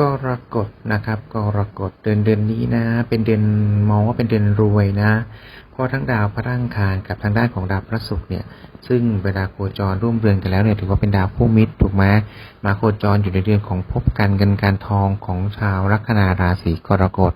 กรกฎนะครับ กรกฎเดือนเดือนนี้นะ เป็นเดือนมองว่าเป็นเดือนรวยนะ เพราะทั้งดาวพระร่างคารกับทางด้านของดาวพระศุกร์เนี่ย ซึ่งเวลาโคจรร่วมเรือนกันแล้วเนี่ยถือว่าเป็นดาวผู้มิตรถูกไหมมาโคจรอยู่ในเดือนของภพการเงินการทองของชาวลัคนาราศีกรกฎ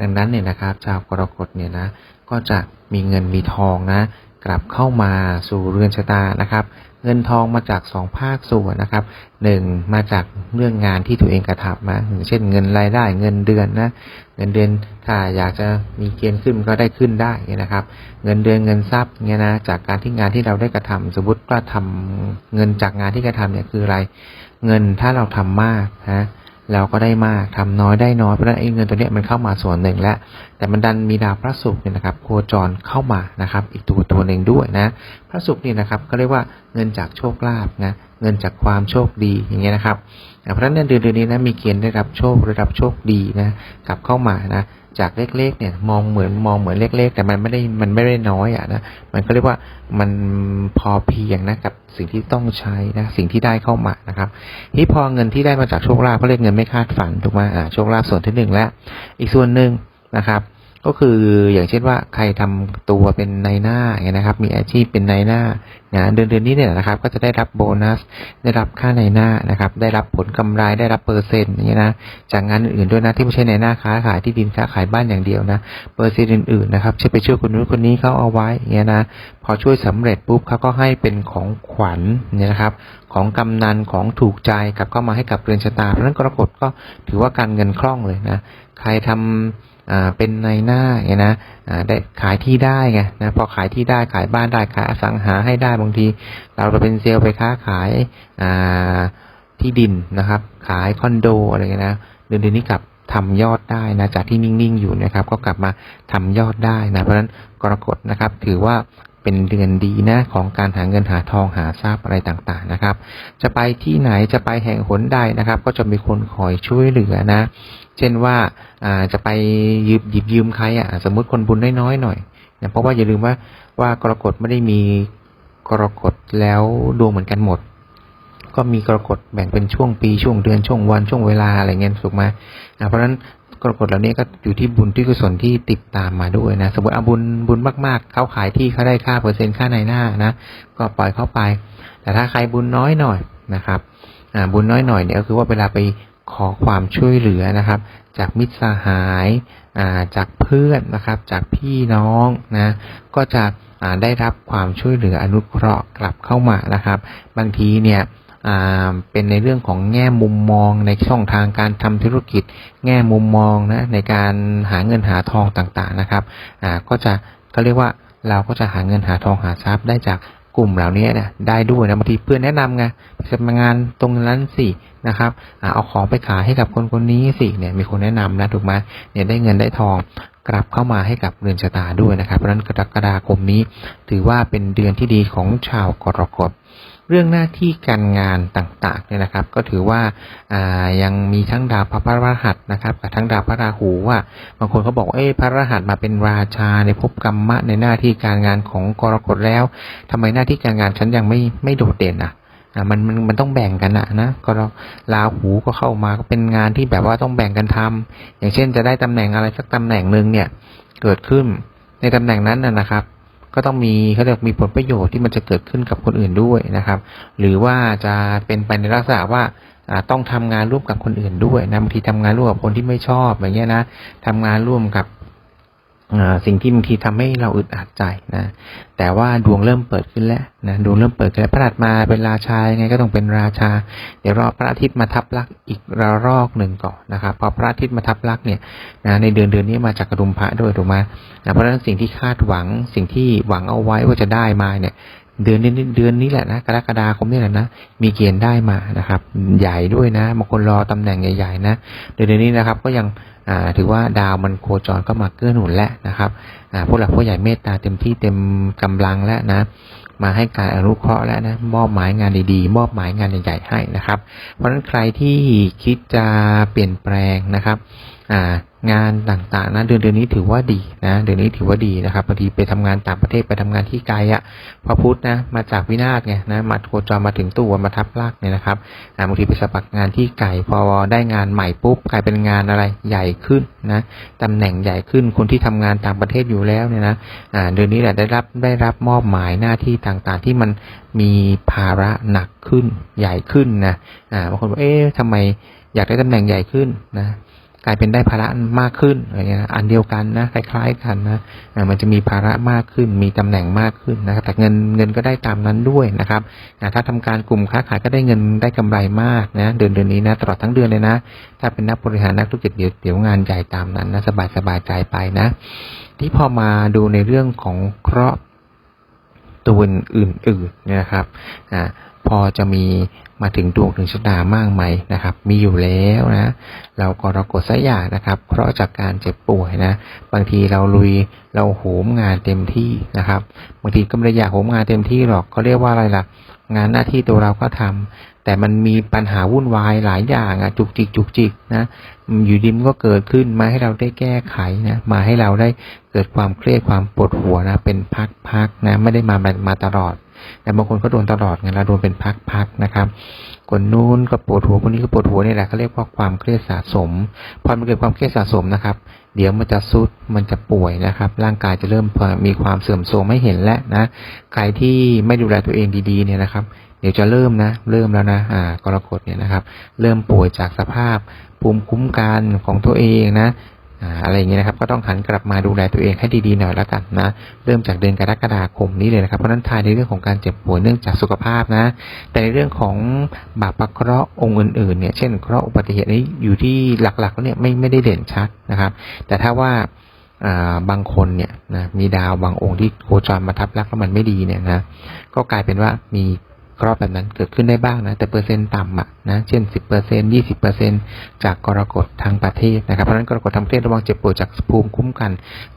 ดังนั้นเนี่ยนะครับ ชาวกรกฎเนี่ยนะ ก็จะมีเงินมีทองนะ กลับเข้ามาสู่เรือนชะตานะครับ เงินทองมาจากสองภาคส่วนนะครับหนึ่งมาจากเรื่องงานที่ตัวเองกระทำมาอย่างเช่นเงินรายได้เงินเดือนนะเงินเดือนถ้าอยากจะมีเกณฑ์ขึ้นก็ได้ขึ้นได้นะครับ เงินเดือนเงินทรัพย์เนี่ยนะจากการที่งานที่เราได้กระทำสมมติว่าทำเงินจากงานที่กระทำเนี่ยคืออะไร เงินถ้าเราทำมากนะ เราก็ได้มากทำน้อยได้น้อยเพราะฉะนั้นไอ้เงินตัวเนี้ยมันเข้ามาส่วนหนึ่งแล้ว แต่มันดันมีดาวพระศุกร์เนี่ยนะครับ โคจรเข้ามานะครับ อีกตัวตัวหนึ่งด้วยนะ พระศุกร์เนี่ยนะครับก็เรียกว่าเงินจากโชคลาภนะเงินจากความโชคดีอย่างเงี้ยนะครับ เพราะฉะนั้นเดือนเดือนนี้นะมีเกณฑ์ได้รับโชคได้รับโชคดีนะกลับเข้ามานะจากเล็กๆเนี่ยมองเหมือนมองเหมือนเล็กๆ แต่มันไม่ได้มันไม่ได้น้อยอะนะมันก็เรียกว่ามันพอเพียงนะกับสิ่งที่ต้องใช้นะสิ่งที่ได้เข้ามานะครับที่พอเงินที่ได้มาจากโชคลาภเขาเรียกเงินไม่คาดฝันถูกไหมอ่าโชคลาภส่วนที่หนึ่งแล้วอีกส่วนหนึ่งนะครับ ก็คืออย่างเช่นว่าใครทำตัวเป็นนายหน้าอย่างเงี้ยนะครับ มีอาชีพเป็นนายหน้านะเดือนเดือนนี้เนี่ยนะครับ ก็จะได้รับโบนัส ได้รับค่านายหน้านะครับ ได้รับผลกำไรได้รับเปอร์เซ็นต์อย่างเงี้ยนะจากงานอื่นๆด้วยนะที่ไม่ใช่นายหน้าค้าขายที่ดินค้าขายบ้านอย่างเดียวนะเปอร์เซ็นต์อื่นๆนะครับช่วยไปช่วยคนนู้นคนนี้เขาเอาไว้อย่างเงี้ยนะพอช่วยสำเร็จปุ๊บเขาก็ให้เป็นของขวัญเนี่ยนะครับของกำนันของถูกใจกลับเข้ามาให้กับเรือนชะตาเพราะนั้นกรกฎก็ถือว่าการเงินคล่องเลยนะใครทำอ่า เป็นในหน้าไงนะอ่าได้ขายที่ได้ไงนะพอขายที่ได้ขายบ้านได้ขายอสังหาให้ได้บางที เราจะเป็นเซลล์ไปค้าขายอ่าที่ดินนะครับ ขายคอนโดอะไรเงี้ยนะเดือนเดือนนี้กลับทำยอดได้นะจากที่นิ่งๆอยู่นะครับ ก็กลับมาทำยอดได้นะเพราะฉะนั้นกรกฎนะครับ ถือว่า เป็นเดือนดีนะของการหาเงินหาทองหาทรัพย์อะไรต่างๆนะครับ จะไปที่ไหนจะไปแห่งหนใดนะครับ ก็จะมีคนคอยช่วยเหลือนะ เช่นว่าจะไปยืมหยิบยืมใครอะสมมติคนบุญน้อยๆหน่อยนะเพราะว่าอย่าลืมว่าว่ากรกฎไม่ได้มีกรกฎแล้วดวงเหมือนกันหมด ก็มีกรกฎแบ่งเป็นช่วงปีช่วงเดือนช่วงวันช่วงเวลาอะไรเงี้ยถูกไหมาเพราะฉะนั้น กรกฎเหล่านี้ก็อยู่ที่บุญที่กุศลที่ติดตามมาด้วยนะ สมมติเอาบุญบุญมากๆ เขาขายที่เขาได้ค่าเปอร์เซ็นต์ค่าในหน้านะ ก็ปล่อยเข้าไป แต่ถ้าใครบุญน้อยหน่อยนะครับอาบุญน้อยหน่อยเนี่ยก็คือว่าเวลาไปขอความช่วยเหลือนะครับ จากมิตรสหายอาจากเพื่อนนะครับ จากพี่น้องนะก็จะอาได้รับความช่วยเหลืออนุเคราะห์กลับเข้ามานะครับ บางทีเนี่ย เป็นในเรื่องของแง่มุมมองในช่องทางการทำธุรกิจ แง่มุมมองนะในการหาเงินหาทองต่างๆนะครับก็จะเขาเรียกว่าเราก็จะหาเงินหาทองหาทรัพย์ได้จากกลุ่มเหล่านี้นี่ยได้ด้วยนะบางทีเพื่อนแนะนำไงไปทำงานตรงนั้นสินะครับอเอาของไปขายให้กับคนคนนี้สิเนี่ยมีคนแนะนำนะถูกไหมเนี่ยได้เงินได้ทองกลับเข้ามาให้กับเรือนชะตาด้วยนะครับเพราะฉะนั้นกรกฎาคมนี้ ถือว่าเป็นเดือนที่ดีของชาวกรกฎ เรื่องหน้าที่การงานต่างๆเนี่ยนะครับ ก็ถือว่าายังมีทั้งดาวพระพรหัสนะครับกับทั้งดาวพระราหูว่าบางคนเขาบอกเอ้พระรหัสมาเป็นราชาในภพกรรมะในหน้าที่การงานของกรกฎแล้วทำไมหน้าที่การงานฉันยังไม่ไม่โดดเด่นอะมันมันมันต้องแบ่งกันอะนะก็ลาหูก็เข้ามาก็เป็นงานที่แบบว่าต้องแบ่งกันทำอย่างเช่นจะได้ตำแหน่งอะไรสักตำแหน่งหนึ่งเนี่ยเกิดขึ้นในตำแหน่งนั้นนะครับ ก็ต้องมีเขาเรียกมีผลประโยชน์ที่มันจะเกิดขึ้นกับคนอื่นด้วยนะครับ หรือว่าจะเป็นไปในลักษณะว่าต้องทำงานร่วมกับคนอื่นด้วยนะบางทีทำงานร่วมกับคนที่ไม่ชอบอย่างเงี้ยนะทำงานร่วมกับ สิ่งที่บางทีทำให้เราอึดอัดใจนะ แต่ว่าดวงเริ่มเปิดขึ้นแล้วนะดวงเริ่มเปิดขึ้นแล้วพระอาทิตย์มาเป็นราชายังไงก็ต้องเป็นราชา เดี๋ยวรอพระอาทิตย์มาทับลักอีกระลอกหนึ่งก่อนนะครับพอพระอาทิตย์มาทับลักเนี่ยนะในเดือนเดือนนี้มาจากกระดุมพระด้วยถูกไหมนะเพราะฉะนั้นสิ่งที่คาดหวังสิ่งที่หวังเอาไว้ว่าจะได้มาเนี่ย เดือนนี้เดือนนี้แหละนะกรกฎาคมนี่แหละนะมีเกณฑ์ได้มานะครับ ใหญ่ด้วยนะบางคนรอตำแหน่งใหญ่ๆนะเดือนนี้นะครับก็ยังถือว่าดาวมันโคจรก็มาเกื้อหนุนแล้วนะครับผู้หลักผู้ใหญ่เมตตาเต็มที่เต็มกำลังแล้วนะ มาให้การอนุเคราะห์แล้วนะมอบหมายงานดีๆ มอบหมายงานใหญ่ๆให้นะครับ เพราะฉะนั้นใครที่คิดจะเปลี่ยนแปลงนะครับ งานต่างๆนะเดือนเดือนนี้ถือว่าดีนะเดือนนี้ถือว่าดีนะครับบางทีไปทำงานต่างประเทศไปทำงานที่ไกลอะ่ะพระพุธนะมาจากวินาศไงนะมาโคจรมาถึงตัวมาทับลากเนี่ยนะครับบางทีไปสมัครงานที่ไกลพอได้งานใหม่ปุ๊บกลายเป็นงานอะไรใหญ่ขึ้นนะตำแหน่งใหญ่ขึ้นคนที่ทำงานต่างประเทศอยู่แล้วเนี่ยนะเดือนนี้แหละได้รับได้รับมอบหมายหน้าที่ต่างๆ ที่มันมีภาระหนักขึ้นใหญ่ขึ้นนะบางคนบอกเอ๊ะทำไมอยากได้ตำแหน่งใหญ่ขึ้นนะ กลายเป็นได้ภาระมากขึ้นอะไรเงี้ยอันเดียวกันนะคล้ายๆกันนะมันจะมีภาระมากขึ้น มีตำแหน่งมากขึ้นนะครับ แต่เงินเงินก็ได้ตามนั้นด้วยนะครับถ้าทำการกลุ่มค้าขายก็ได้เงินได้กำไรมากนะเดือนเดือนนี้นะตลอดทั้งเดือนเลยนะ ถ้าเป็นนักบริหารนักธุรกิจเดี๋ยวเดี๋ยวงานใหญ่ตามนั้นนะสบายสบายใจไปนะ ที่พอมาดูในเรื่องของเคราะห์ตัวอื่นๆเนี่ยนะครับอ่า พอจะมีมาถึงดวงถึงชะตามากไหมนะครับ มีอยู่แล้วนะเราก็เรากดสกอย่างนะครับ เพราะจากการเจ็บป่วยนะ บางทีเราลุยเราโหมงานเต็มที่นะครับ บางทีก็ไม่ได้อยากโหมงานเต็มที่หรอกเขาเรียกว่าอะไรล่ะ งานหน้าที่ตัวเราก็ทำแต่มันมีปัญหาวุ่นวายหลายอย่างอะจุกจิกจุกจิกนะอยู่ดิมก็เกิดขึ้นมาให้เราได้แก้ไขนะมาให้เราได้เกิดความเครียดความปวดหัวนะเป็นพักๆนะไม่ได้มามาตลอด แต่บางคนก็โดนตลอดไงเราโดนเป็นพักๆนะครับคนนู้นก็ปวดหัวคนนี้ก็ปวดหัวนี่แหละเขาเรียกว่าความเครียดสะสมพอมันเกิดความเครียดสะสมนะครับ เดี๋ยวมันจะซุดมันจะป่วยนะครับ ร่างกายจะเริ่มมีความเสื่อมโทรมไม่เห็นแล้วนะใครที่ไม่ดูแลตัวเองดีๆเนี่ยนะครับเดี๋ยวจะเริ่มนะ เริ่มแล้วนะ อ่ากรกฎเนี่ยนะครับ เริ่มป่วยจากสภาพภูมิคุ้มกันของตัวเองนะ อะไรอย่างเงี้ยนะครับ ก็ต้องหันกลับมาดูแลตัวเองให้ดีๆหน่อยแล้วกันนะ เริ่มจากเดือนกรกฎาคมนี้เลยนะครับ เพราะนั้นทายในเรื่องของการเจ็บป่วยเนื่องจากสุขภาพนะ แต่ในเรื่องของบาปประเคราะห์องค์อื่นๆเนี่ย เช่นเคราะห์อุบัติเหตุนี้อยู่ที่หลักๆแล้วเนี่ยไม่ไม่ได้เด่นชัดนะครับ แต่ถ้าว่าบางคนเนี่ยนะมีดาวบางองค์ที่โคจรมาทับลักแล้วมันไม่ดีเนี่ยนะก็กลายเป็นว่ามี เคราะห์แบบนั้นเกิดขึ้นได้บ้างนะ แต่เปอร์เซ็นต์ต่ำอะนะ เช่น 10เปอร์เซ็นต์20เปอร์เซ็นต์จากกรกฎทางประเทศนะครับ เพราะฉะนั้นกรกฎทางประเทศระวังเจ็บป่วยจากภูมิคุ้มกัน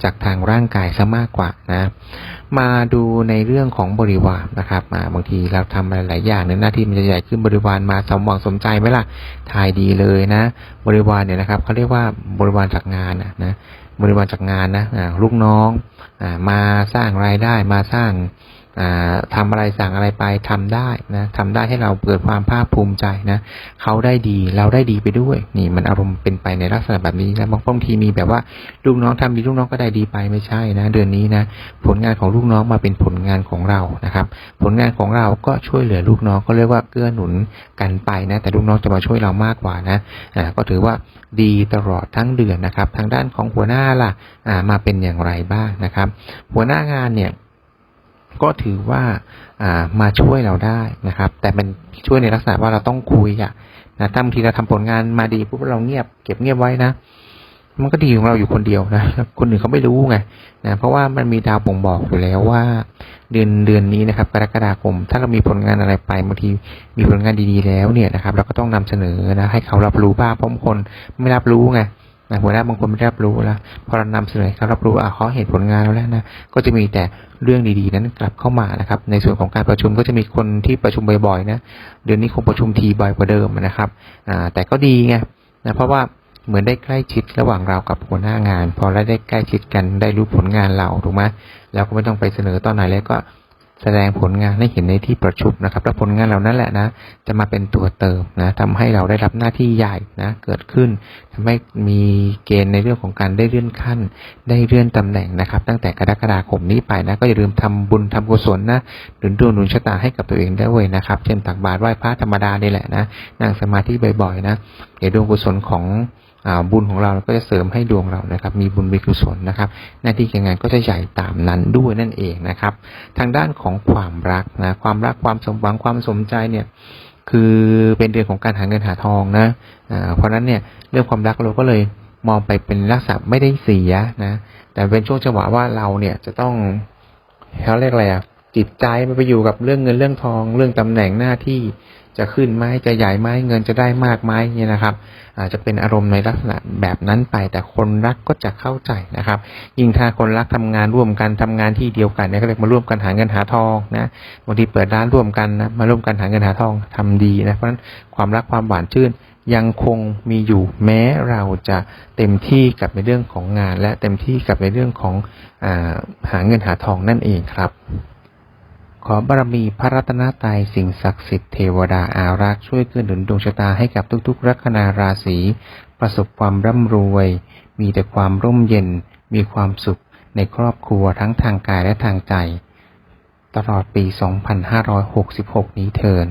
จากทางร่างกายซะมากกว่านะ มาดูในเรื่องของบริวารนะครับมาบางทีเราทำอะไรหลายอย่างเนี่ยหน้าที่มันจะใหญ่ขึ้นบริวารมาสมหวังสมใจไหมล่ะทายดีเลยนะ บริวารเนี่ยนะครับเขาเรียกว่าบริวารจากงานนะนะบริวารจากงานนะลูกน้องอมาสร้างรายได้มาสร้าง อ่าทำอะไรสั่งอะไรไปทำได้นะทำได้ให้เราเกิดความภาคภูมิใจนะเขาได้ดีเราได้ดีไปด้วย นี่มันอารมณ์เป็นไปในลักษณะแบบนี้นะบางทีมีแบบว่าลูกน้องทำดีลูกน้องก็ได้ดีไปไม่ใช่นะ เดือนนี้นะ ผลงานของลูกน้องมาเป็นผลงานของเรานะครับ ผลงานของเราก็ช่วยเหลือลูกน้องก็เรียกว่าเกื้อหนุนกันไปนะ แต่ลูกน้องจะมาช่วยเรามากกว่านะอ่าก็ถือว่าดีตลอดทั้งเดือนนะครับ ทางด้านของหัวหน้าล่ะอ่ามาเป็นอย่างไรบ้างนะครับ หัวหน้างานเนี่ย ก็ถือว่าอ่ามาช่วยเราได้นะครับ แต่มันช่วยในลักษณะว่าเราต้องคุยอะนะถ้าบางทีเราทำผลงานมาดีปุ๊บเราเงียบเก็บเงียบไว้นะมันก็ดีของเราอยู่คนเดียวนะคนอื่นเขาไม่รู้ไงนะเพราะว่ามันมีดาวบ่งบอกอยู่แล้วว่า เดือนเดือนนี้นะครับ กรกฎาคม ถ้าเรามีผลงานอะไรไปบางทีมีผลงานดีๆแล้วเนี่ยนะครับ เราก็ต้องนำเสนอนะให้เขารับรู้บ้างเพราะบางคนไม่รับรู้ไงนะหัวหน้าบางคนไม่รับรู้แล้วพอเรานำเสนอให้เขารับรู้อะเขาเห็นผลงานเราแล้วนะก็จะมีแต่ เรื่องดีๆ นั้นกลับเข้ามานะครับ ในส่วนของการประชุมก็จะมีคนที่ประชุมบ่อยๆนะเดือนนี้คงประชุมทีบ่อยกว่าเดิมนะครับแต่ก็ดีไงนะเพราะว่าเหมือนได้ใกล้ชิดระหว่างเรากับหัวหน้างาน พอได้ใกล้ชิดกันได้รู้ผลงานเราถูกไหมเราก็ไม่ต้องไปเสนอตอนไหนแล้วก็ แสดงผลงานให้เห็นในที่ประชุมนะครับ แล้วผลงานเหล่านั้นแหละนะ จะมาเป็นตัวเติมนะทำให้เราได้รับหน้าที่ใหญ่นะเกิดขึ้นทำให้มีเกณฑ์ในเรื่องของการได้เลื่อนขั้น ได้เลื่อนตำแหน่งนะครับ ตั้งแต่กรกฎาคมนี้ไปนะ ก็อย่าลืมทำบุญทำกุศลนะหนุนดวงหนุนชะตาให้กับตัวเองได้เว้ยนะครับ เช่นตักบาตรไหว้พระธรรมดานี่แหละนะนั่งสมาธิบ่อยๆนะเดี๋ยวดวงกุศลของ บุญของเราก็จะเสริมให้ดวงเรานะครับ มีบุญมีกุศลนะครับ หน้าที่การงานก็จะใหญ่ตามนั้นด้วยนั่นเองนะครับ ทางด้านของความรักนะความรักความสมหวังความสมใจเนี่ยคือเป็นเดือนของการหาเงินหาทองนะเพราะฉะนั้นเนี่ยเรื่องความรักเราก็เลยมองไปเป็นลักษณะไม่ได้เสียนะแต่เป็นช่วงจังหวะว่าเราเนี่ยจะต้องเขาเรียกอะไรอะ จิตใจมันไปอยู่กับเรื่องเงินเรื่องทอง เรื่องตำแหน่งหน้าที่จะขึ้นไหมจะใหญ่ไหมเงินจะได้มากไหมเนี่ยนะครับอาจจะเป็นอารมณ์ในลักษณะแบบนั้นไป แต่คนรักก็จะเข้าใจนะครับ ยิ่งถ้าคนรักทำงานร่วมกันทำงานที่เดียวกันเนี่ยก็เรียมาร่วมกันหาเงินหาทองนะบางทีเปิดร้านร่วมกันนะมาร่วมกันหาเงินหาทองทำดีนะเพราะฉะนั้นความรักความหวานชื่นยังคงมีอยู่แม้เราจะเต็มที่กับในเรื่องของงาน และเต็มที่กับในเรื่องของอาหาเงินหาทองนั่นเองครับ ขอบารมีพระรัตนตรัยสิ่งศักดิ์สิทธิ์เทวดาอารักษ์ช่วยเกื้อหนุนดวงชะตาให้กับทุกๆ ลัคนาราศีประสบความร่ำรวย มีแต่ความร่มเย็น มีความสุขในครอบครัวทั้งทางกายและทางใจ ตลอดปี 2566 นี้เทิน